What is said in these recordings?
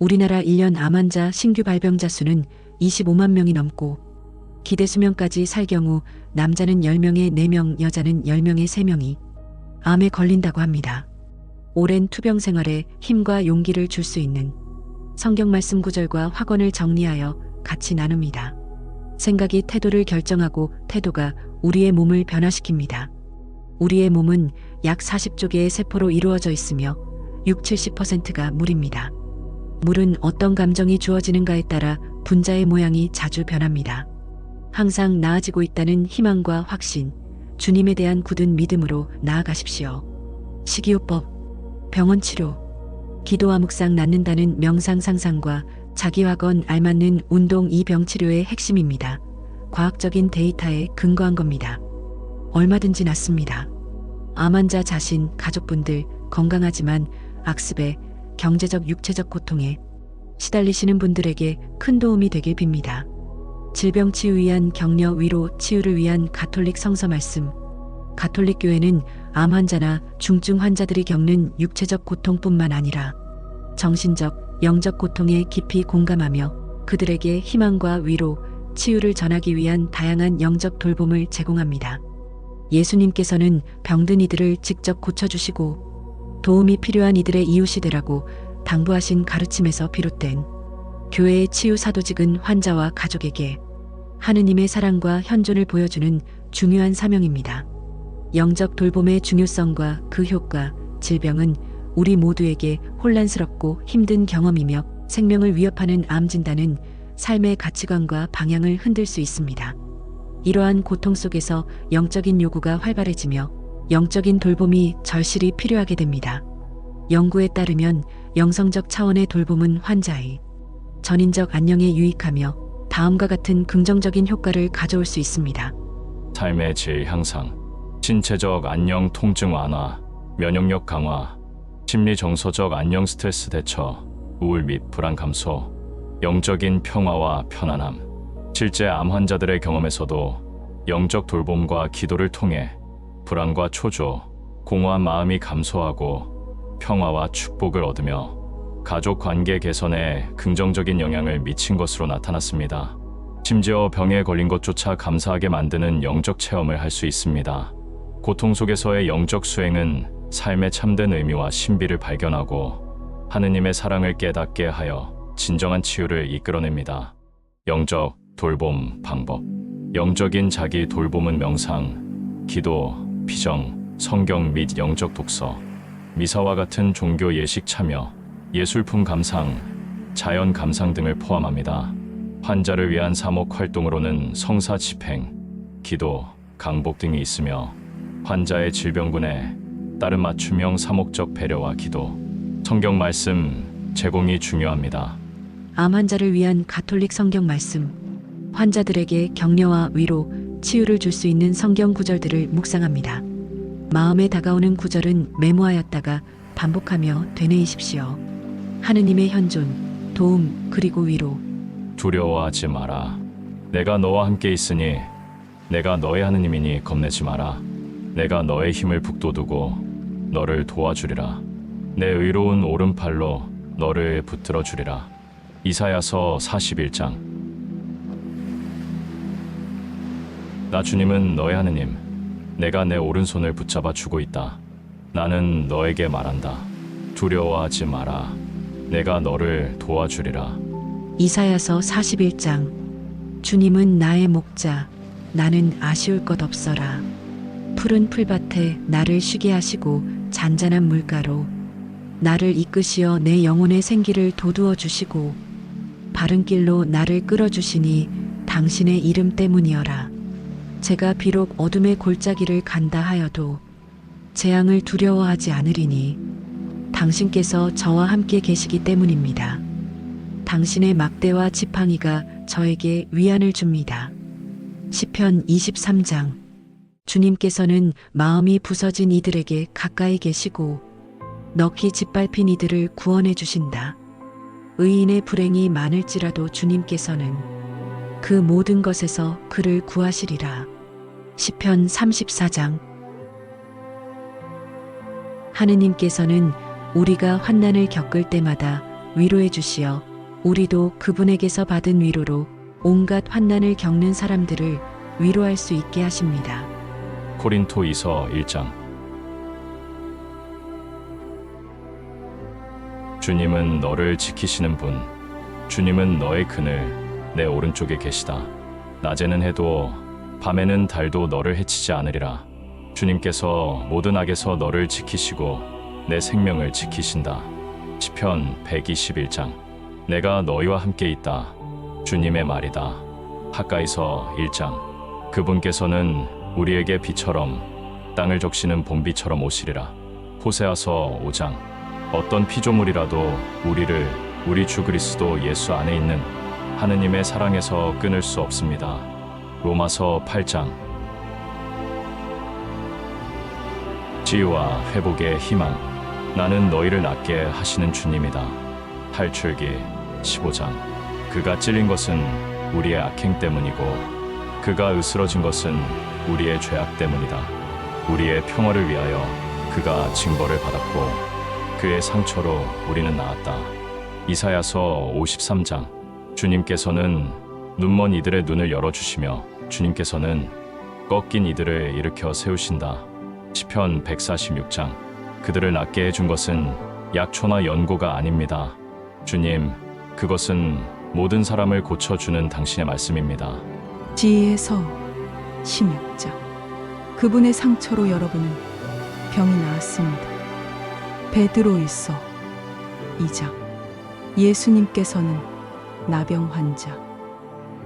우리나라 1년 암 환자 신규 발병자 수는 25만 명이 넘고 기대 수명까지 살 경우 남자는 10명에 4명, 여자는 10명에 3명이 암에 걸린다고 합니다. 오랜 투병 생활에 힘과 용기를 줄 수 있는 성경 말씀 구절과 확언을 정리하여 같이 나눕니다. 생각이 태도를 결정하고 태도가 우리의 몸을 변화시킵니다. 우리의 몸은 약 40조 개의 세포로 이루어져 있으며 6, 70%가 물입니다. 물은 어떤 감정이 주어지는가에 따라 분자의 모양이 자주 변합니다. 항상 나아지고 있다는 희망과 확신, 주님에 대한 굳은 믿음으로 나아가십시오. 식이요법, 병원 치료, 기도와 묵상 낫는다는 명상 상상과 자기와건 알맞는 운동 이 병 치료의 핵심입니다. 과학적인 데이터에 근거한 겁니다. 얼마든지 낫습니다. 암 환자 자신, 가족분들 건강하지만 악습에 경제적 육체적 고통에 시달리시는 분들에게 큰 도움이 되길 빕니다. 질병 치유 위한 격려 위로 치유를 위한 가톨릭 성서 말씀. 가톨릭 교회는 암 환자나 중증 환자들이 겪는 육체적 고통뿐만 아니라 정신적, 영적 고통에 깊이 공감하며 그들에게 희망과 위로, 치유를 전하기 위한 다양한 영적 돌봄을 제공합니다. 예수님께서는 병든 이들을 직접 고쳐주시고 도움이 필요한 이들의 이웃이 되라고 당부하신 가르침에서 비롯된 교회의 치유 사도직은 환자와 가족에게 하느님의 사랑과 현존을 보여주는 중요한 사명입니다. 영적 돌봄의 중요성과 그 효과, 질병은 우리 모두에게 혼란스럽고 힘든 경험이며 생명을 위협하는 암 진단은 삶의 가치관과 방향을 흔들 수 있습니다. 이러한 고통 속에서 영적인 요구가 활발해지며 영적인 돌봄이 절실히 필요하게 됩니다. 연구에 따르면 영성적 차원의 돌봄은 환자의 전인적 안녕에 유익하며 다음과 같은 긍정적인 효과를 가져올 수 있습니다. 삶의 질 향상, 신체적 안녕 통증 완화, 면역력 강화, 심리 정서적 안녕 스트레스 대처, 우울 및 불안 감소, 영적인 평화와 편안함. 실제 암 환자들의 경험에서도 영적 돌봄과 기도를 통해 불안과 초조, 공허한 마음이 감소하고 평화와 축복을 얻으며 가족 관계 개선에 긍정적인 영향을 미친 것으로 나타났습니다. 심지어 병에 걸린 것조차 감사하게 만드는 영적 체험을 할 수 있습니다. 고통 속에서의 영적 수행은 삶의 참된 의미와 신비를 발견하고 하느님의 사랑을 깨닫게 하여 진정한 치유를 이끌어냅니다. 영적 돌봄 방법. 영적인 자기 돌봄은 명상, 기도, 피정, 성경 및 영적 독서, 미사와 같은 종교 예식 참여, 예술품 감상, 자연 감상 등을 포함합니다. 환자를 위한 사목 활동으로는 성사 집행, 기도, 강복 등이 있으며 환자의 질병군에 따른 맞춤형 사목적 배려와 기도, 성경 말씀 제공이 중요합니다. 암 환자를 위한 가톨릭 성경 말씀. 환자들에게 격려와 위로, 치유를 줄 수 있는 성경 구절들을 묵상합니다. 마음에 다가오는 구절은 메모하였다가 반복하며 되뇌이십시오. 하느님의 현존, 도움, 그리고 위로. 두려워하지 마라. 내가 너와 함께 있으니 내가 너의 하느님이니 겁내지 마라. 내가 너의 힘을 북돋우고 너를 도와주리라. 내 의로운 오른팔로 너를 붙들어 주리라. 이사야서 41장. 나 주님은 너의 하느님. 내가 내 오른손을 붙잡아 주고 있다. 나는 너에게 말한다. 두려워하지 마라. 내가 너를 도와주리라. 이사야서 41장. 주님은 나의 목자, 나는 아쉬울 것 없어라. 푸른 풀밭에 나를 쉬게 하시고 잔잔한 물가로 나를 이끄시어 내 영혼의 생기를 돋우어 주시고 바른 길로 나를 끌어 주시니 당신의 이름 때문이어라. 제가 비록 어둠의 골짜기를 간다 하여도 재앙을 두려워하지 않으리니 당신께서 저와 함께 계시기 때문입니다. 당신의 막대와 지팡이가 저에게 위안을 줍니다. 시편 23장 주님께서는 마음이 부서진 이들에게 가까이 계시고 넋이 짓밟힌 이들을 구원해 주신다. 의인의 불행이 많을지라도 주님께서는 그 모든 것에서 그를 구하시리라. 시편 34장. 하느님께서는 우리가 환난을 겪을 때마다 위로해 주시어 우리도 그분에게서 받은 위로로 온갖 환난을 겪는 사람들을 위로할 수 있게 하십니다. 코린토 이서 1장. 주님은 너를 지키시는 분 주님은 너의 그늘 내 오른쪽에 계시다. 낮에는 해도 밤에는 달도 너를 해치지 않으리라. 주님께서 모든 악에서 너를 지키시고 내 생명을 지키신다. 시편 121장. 내가 너희와 함께 있다. 주님의 말이다. 하가이서 1장. 그분께서는 우리에게 비처럼 땅을 적시는 봄비처럼 오시리라. 호세아서 5장. 어떤 피조물이라도 우리를 우리 주 그리스도 예수 안에 있는 하느님의 사랑에서 끊을 수 없습니다. 로마서 8장 지유와 회복의 희망 나는 너희를 낫게 하시는 주님이다. 탈출기 15장 그가 찔린 것은 우리의 악행 때문이고 그가 으스러진 것은 우리의 죄악 때문이다. 우리의 평화를 위하여 그가 징벌을 받았고 그의 상처로 우리는 나았다. 이사야서 53장 주님께서는 눈먼 이들의 눈을 열어 주시며 주님께서는 꺾인 이들을 일으켜 세우신다. 시편 146장 그들을 낫게 해준 것은 약초나 연고가 아닙니다. 주님, 그것은 모든 사람을 고쳐주는 당신의 말씀입니다. 지혜서 16장 그분의 상처로 여러분은 병이 나았습니다. 베드로일서 2장 예수님께서는 나병 환자,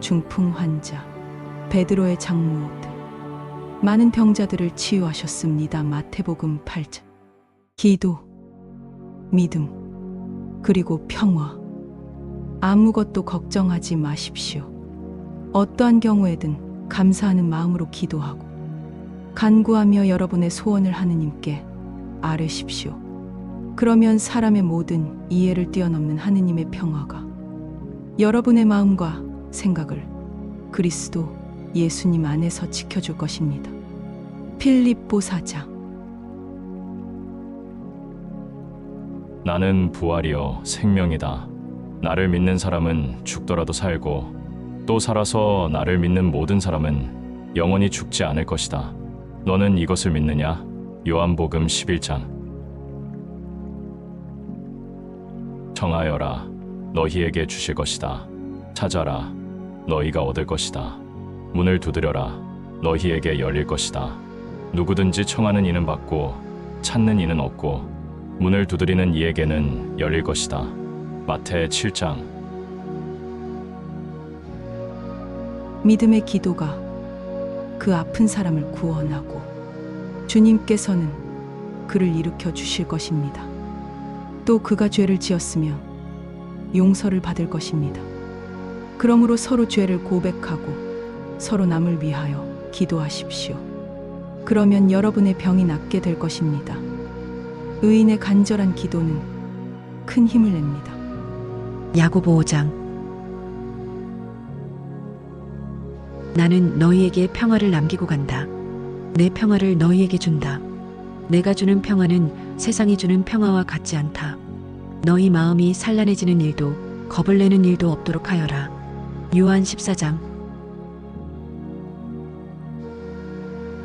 중풍 환자, 베드로의 장모 등 많은 병자들을 치유하셨습니다. 마태복음 8장 기도, 믿음, 그리고 평화 아무것도 걱정하지 마십시오. 어떠한 경우에든 감사하는 마음으로 기도하고 간구하며 여러분의 소원을 하느님께 아뢰십시오. 그러면 사람의 모든 이해를 뛰어넘는 하느님의 평화가 여러분의 마음과 생각을 그리스도 예수님 안에서 지켜줄 것입니다. 필립보 사장 나는 부활이요 생명이다. 나를 믿는 사람은 죽더라도 살고 또 살아서 나를 믿는 모든 사람은 영원히 죽지 않을 것이다. 너는 이것을 믿느냐? 요한복음 11장. 청하여라 너희에게 주실 것이다. 찾아라 너희가 얻을 것이다. 문을 두드려라 너희에게 열릴 것이다. 누구든지 청하는 이는 받고 찾는 이는 얻고 문을 두드리는 이에게는 열릴 것이다. 마태 7장 믿음의 기도가 그 아픈 사람을 구원하고 주님께서는 그를 일으켜 주실 것입니다. 또 그가 죄를 지었으면 용서를 받을 것입니다. 그러므로 서로 죄를 고백하고 서로 남을 위하여 기도하십시오. 그러면 여러분의 병이 낫게 될 것입니다. 의인의 간절한 기도는 큰 힘을 냅니다. 야고보 5장 나는 너희에게 평화를 남기고 간다. 내 평화를 너희에게 준다. 내가 주는 평화는 세상이 주는 평화와 같지 않다. 너희 마음이 산란해지는 일도 겁을 내는 일도 없도록 하여라. 요한 14장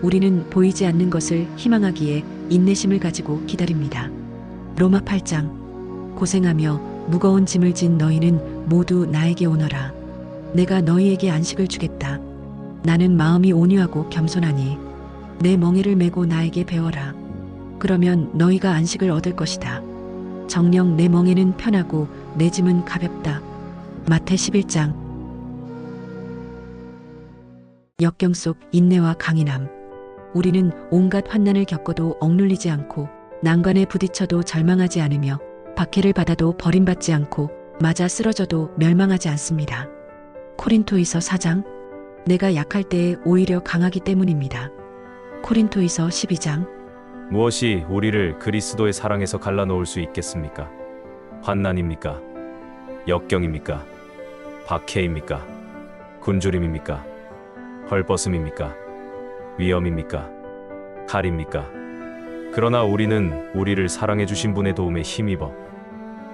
우리는 보이지 않는 것을 희망하기에 인내심을 가지고 기다립니다. 로마 8장 고생하며 무거운 짐을 진 너희는 모두 나에게 오너라. 내가 너희에게 안식을 주겠다. 나는 마음이 온유하고 겸손하니 내 멍에를 메고 나에게 배워라. 그러면 너희가 안식을 얻을 것이다. 정령 내 멍에는 편하고 내 짐은 가볍다. 마태 11장 역경 속 인내와 강인함. 우리는 온갖 환난을 겪어도 억눌리지 않고 난관에 부딪혀도 절망하지 않으며 박해를 받아도 버림받지 않고 맞아 쓰러져도 멸망하지 않습니다. 코린토이서 4장 내가 약할 때에 오히려 강하기 때문입니다. 코린토이서 12장 무엇이 우리를 그리스도의 사랑에서 갈라놓을 수 있겠습니까? 환난입니까? 역경입니까? 박해입니까? 굶주림입니까? 헐벗음입니까? 위험입니까? 칼입니까? 그러나 우리는 우리를 사랑해 주신 분의 도움에 힘입어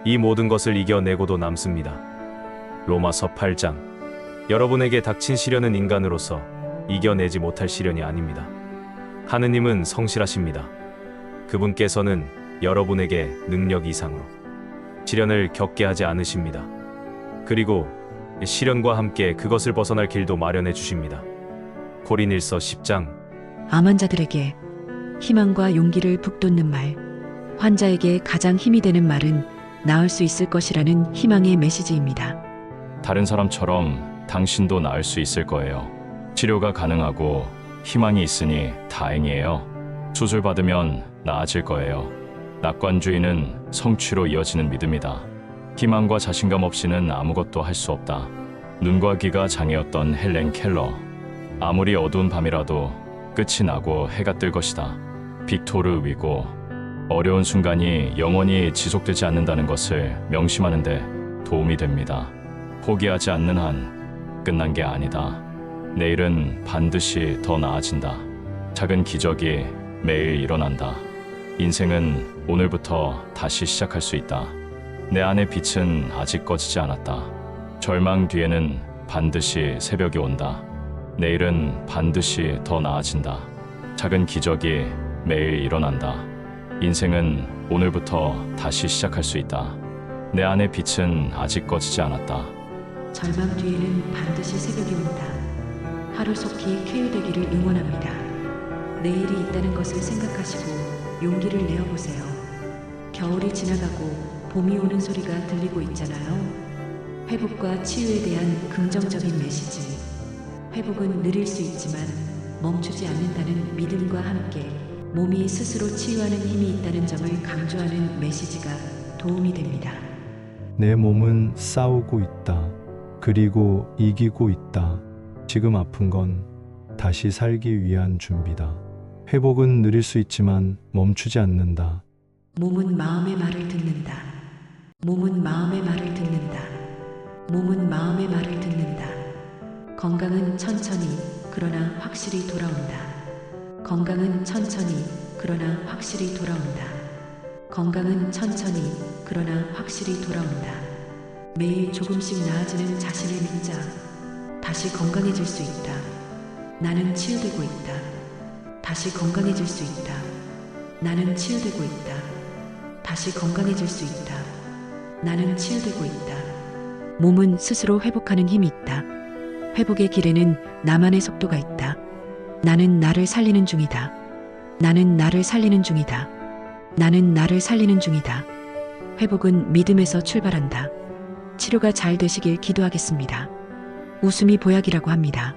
이 모든 것을 이겨내고도 남습니다. 로마서 8장. 여러분에게 닥친 시련은 인간으로서 이겨내지 못할 시련이 아닙니다. 하느님은 성실하십니다. 그분께서는 여러분에게 능력 이상으로 시련을 겪게 하지 않으십니다. 그리고 시련과 함께 그것을 벗어날 길도 마련해 주십니다. 고린일서 10장 암 환자들에게 희망과 용기를 북돋는 말. 환자에게 가장 힘이 되는 말은 나을 수 있을 것이라는 희망의 메시지입니다. 다른 사람처럼 당신도 나을 수 있을 거예요. 치료가 가능하고 희망이 있으니 다행이에요. 수술 받으면 나아질 거예요. 낙관주의는 성취로 이어지는 믿음이다. 희망과 자신감 없이는 아무것도 할 수 없다. 눈과 귀가 장애였던 헬렌 켈러. 아무리 어두운 밤이라도 끝이 나고 해가 뜰 것이다. 빅토르 위고 어려운 순간이 영원히 지속되지 않는다는 것을 명심하는데 도움이 됩니다. 포기하지 않는 한 끝난 게 아니다. 내일은 반드시 더 나아진다. 작은 기적이 매일 일어난다. 인생은 오늘부터 다시 시작할 수 있다. 내 안의 빛은 아직 꺼지지 않았다. 절망 뒤에는 반드시 새벽이 온다. 내일은 반드시 더 나아진다. 작은 기적이 매일 일어난다. 인생은 오늘부터 다시 시작할 수 있다. 내 안의 빛은 아직 꺼지지 않았다. 절망 뒤에는 반드시 새벽이 온다. 하루속히 쾌유되기를 응원합니다. 내일이 있다는 것을 생각하시고 용기를 내어보세요. 겨울이 지나가고 봄이 오는 소리가 들리고 있잖아요. 회복과 치유에 대한 긍정적인 메시지. 회복은 느릴 수 있지만 멈추지 않는다는 믿음과 함께 몸이 스스로 치유하는 힘이 있다는 점을 강조하는 메시지가 도움이 됩니다. 내 몸은 싸우고 있다. 그리고 이기고 있다. 지금 아픈 건 다시 살기 위한 준비다. 회복은 느릴 수 있지만 멈추지 않는다. 몸은 마음의 말을 듣는다. 몸은 마음의 말을 듣는다. 몸은 마음의 말을 듣는다. 건강은 천천히 그러나 확실히 돌아온다. 건강은 천천히 그러나 확실히 돌아온다. 건강은 천천히 그러나 확실히 돌아온다. 매일 조금씩 나아지는 자신을 믿자. 다시 건강해질 수 있다. 나는 치유되고 있다. 다시 건강해질 수 있다. 나는 치유되고 있다. 다시 건강해질 수 있다. 나는 치유되고 있다. 몸은 스스로 회복하는 힘이 있다. 회복의 길에는 나만의 속도가 있다. 나는 나를 살리는 중이다. 나는 나를 살리는 중이다. 나는 나를 살리는 중이다. 회복은 믿음에서 출발한다. 치료가 잘 되시길 기도하겠습니다. 웃음이 보약이라고 합니다.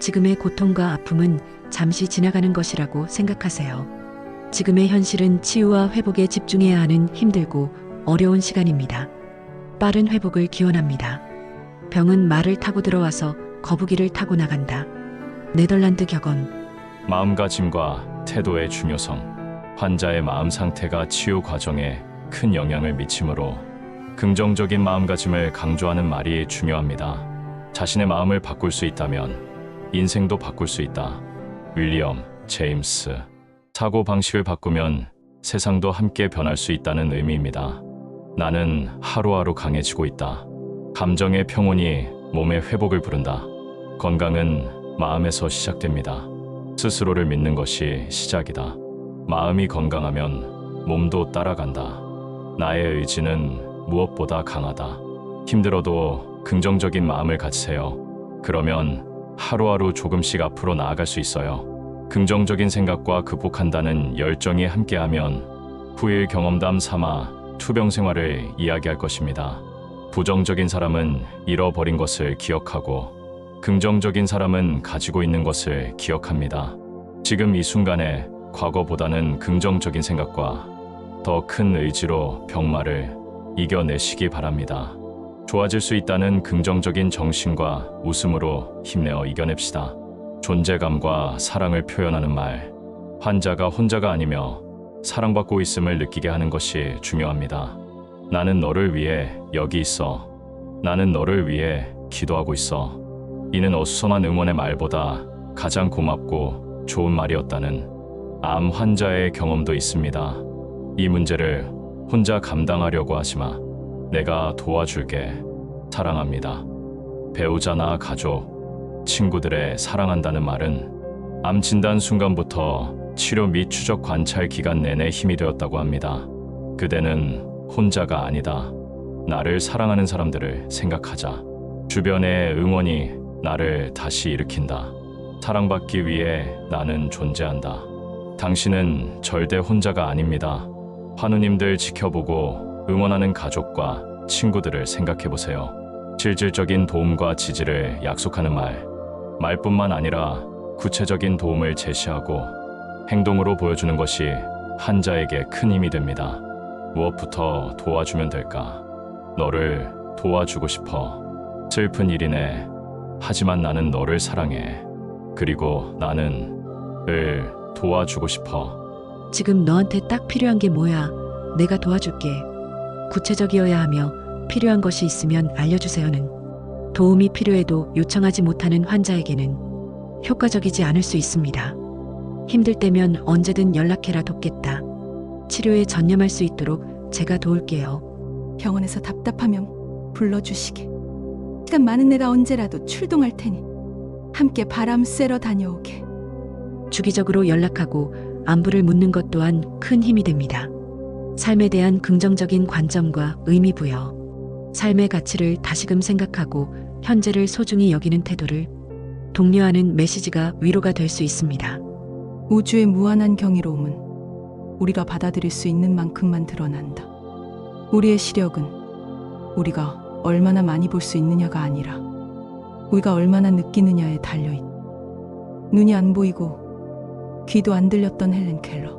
지금의 고통과 아픔은 잠시 지나가는 것이라고 생각하세요. 지금의 현실은 치유와 회복에 집중해야 하는 힘들고 어려운 시간입니다. 빠른 회복을 기원합니다. 병은 말을 타고 들어와서 거북이를 타고 나간다. 네덜란드 격언. 마음가짐과 태도의 중요성, 환자의 마음 상태가 치유 과정에 큰 영향을 미치므로 긍정적인 마음가짐을 강조하는 말이 중요합니다. 자신의 마음을 바꿀 수 있다면 인생도 바꿀 수 있다. 윌리엄 제임스 사고 방식을 바꾸면 세상도 함께 변할 수 있다는 의미입니다. 나는 하루하루 강해지고 있다. 감정의 평온이 몸의 회복을 부른다. 건강은 마음에서 시작됩니다. 스스로를 믿는 것이 시작이다. 마음이 건강하면 몸도 따라간다. 나의 의지는 무엇보다 강하다. 힘들어도 긍정적인 마음을 가지세요. 그러면 하루하루 조금씩 앞으로 나아갈 수 있어요. 긍정적인 생각과 극복한다는 열정이 함께하면 후일 경험담 삼아 투병 생활을 이야기할 것입니다. 부정적인 사람은 잃어버린 것을 기억하고 긍정적인 사람은 가지고 있는 것을 기억합니다. 지금 이 순간에 과거보다는 긍정적인 생각과 더 큰 의지로 병마를 이겨내시기 바랍니다. 좋아질 수 있다는 긍정적인 정신과 웃음으로 힘내어 이겨냅시다. 존재감과 사랑을 표현하는 말. 환자가 혼자가 아니며 사랑받고 있음을 느끼게 하는 것이 중요합니다. 나는 너를 위해 여기 있어. 나는 너를 위해 기도하고 있어. 이는 어수선한 응원의 말보다 가장 고맙고 좋은 말이었다는 암 환자의 경험도 있습니다. 이 문제를 혼자 감당하려고 하지 마. 내가 도와줄게. 사랑합니다. 배우자나 가족, 친구들의 사랑한다는 말은 암 진단 순간부터 치료 및 추적 관찰 기간 내내 힘이 되었다고 합니다. 그대는 혼자가 아니다. 나를 사랑하는 사람들을 생각하자. 주변의 응원이 나를 다시 일으킨다. 사랑받기 위해 나는 존재한다. 당신은 절대 혼자가 아닙니다. 환우님들 지켜보고 응원하는 가족과 친구들을 생각해 보세요. 실질적인 도움과 지지를 약속하는 말, 말뿐만 아니라 구체적인 도움을 제시하고 행동으로 보여주는 것이 환자에게 큰 힘이 됩니다. 무엇부터 도와주면 될까? 너를 도와주고 싶어. 슬픈 일이네. 하지만 나는 너를 사랑해. 그리고 나는 을 도와주고 싶어. 지금 너한테 딱 필요한 게 뭐야? 내가 도와줄게. 구체적이어야 하며 필요한 것이 있으면 알려주세요는 도움이 필요해도 요청하지 못하는 환자에게는 효과적이지 않을 수 있습니다. 힘들 때면 언제든 연락해라 돕겠다. 치료에 전념할 수 있도록 제가 도울게요. 병원에서 답답하면 불러주시게. 시간 많은 내가 언제라도 출동할 테니 함께 바람 쐬러 다녀오게. 주기적으로 연락하고 안부를 묻는 것 또한 큰 힘이 됩니다. 삶에 대한 긍정적인 관점과 의미 부여, 삶의 가치를 다시금 생각하고 현재를 소중히 여기는 태도를 독려하는 메시지가 위로가 될 수 있습니다. 우주의 무한한 경이로움은 우리가 받아들일 수 있는 만큼만 드러난다. 우리의 시력은 우리가 얼마나 많이 볼 수 있느냐가 아니라 우리가 얼마나 느끼느냐에 달려 있다. 눈이 안 보이고 귀도 안 들렸던 헬렌 켈러.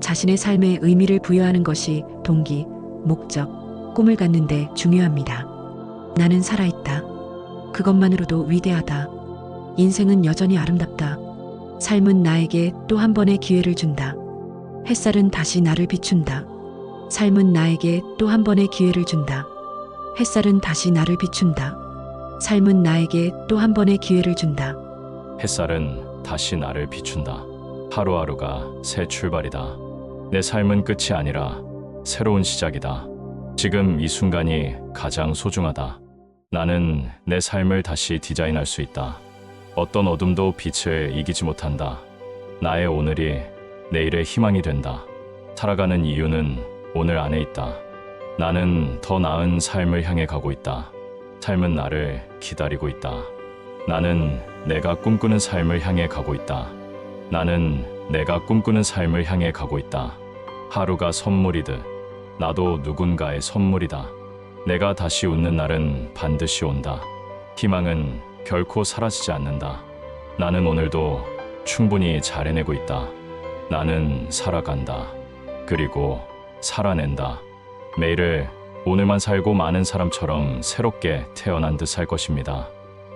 자신의 삶에 의미를 부여하는 것이 동기, 목적, 꿈을 갖는데 중요합니다. 나는 살아있다. 그것만으로도 위대하다. 인생은 여전히 아름답다. 삶은 나에게 또 한 번의 기회를 준다. 햇살은 다시 나를 비춘다. 삶은 나에게 또 한 번의 기회를 준다. 햇살은 다시 나를 비춘다. 삶은 나에게 또 한 번의 기회를 준다. 햇살은 다시 나를 비춘다. 하루하루가 새 출발이다. 내 삶은 끝이 아니라 새로운 시작이다. 지금 이 순간이 가장 소중하다. 나는 내 삶을 다시 디자인할 수 있다. 어떤 어둠도 빛을 이기지 못한다. 나의 오늘이 내일의 희망이 된다. 살아가는 이유는 오늘 안에 있다. 나는 더 나은 삶을 향해 가고 있다. 삶은 나를 기다리고 있다. 나는 내가 꿈꾸는 삶을 향해 가고 있다. 나는 내가 꿈꾸는 삶을 향해 가고 있다. 하루가 선물이듯 나도 누군가의 선물이다. 내가 다시 웃는 날은 반드시 온다. 희망은 결코 사라지지 않는다. 나는 오늘도 충분히 잘 해내고 있다. 나는 살아간다. 그리고 살아낸다. 매일을 오늘만 살고 많은 사람처럼 새롭게 태어난 듯 살 것입니다.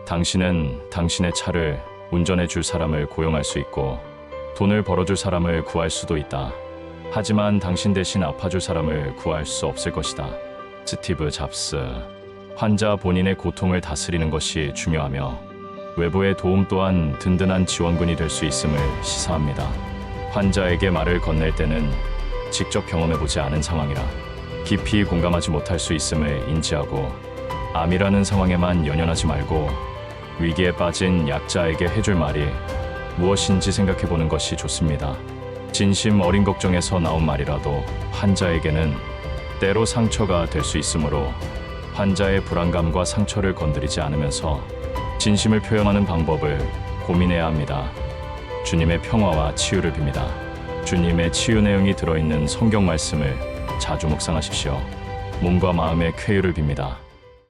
당신은 당신의 차를 운전해 줄 사람을 고용할 수 있고 돈을 벌어줄 사람을 구할 수도 있다. 하지만 당신 대신 아파줄 사람을 구할 수 없을 것이다. 스티브 잡스. 환자 본인의 고통을 다스리는 것이 중요하며 외부의 도움 또한 든든한 지원군이 될 수 있음을 시사합니다. 환자에게 말을 건넬 때는 직접 경험해보지 않은 상황이라 깊이 공감하지 못할 수 있음을 인지하고 암이라는 상황에만 연연하지 말고 위기에 빠진 약자에게 해줄 말이 무엇인지 생각해 보는 것이 좋습니다. 진심 어린 걱정에서 나온 말이라도 환자에게는 때로 상처가 될 수 있으므로 환자의 불안감과 상처를 건드리지 않으면서 진심을 표현하는 방법을 고민해야 합니다. 주님의 평화와 치유를 빕니다. 주님의 치유 내용이 들어있는 성경 말씀을 자주 묵상하십시오. 몸과 마음의 쾌유를 빕니다.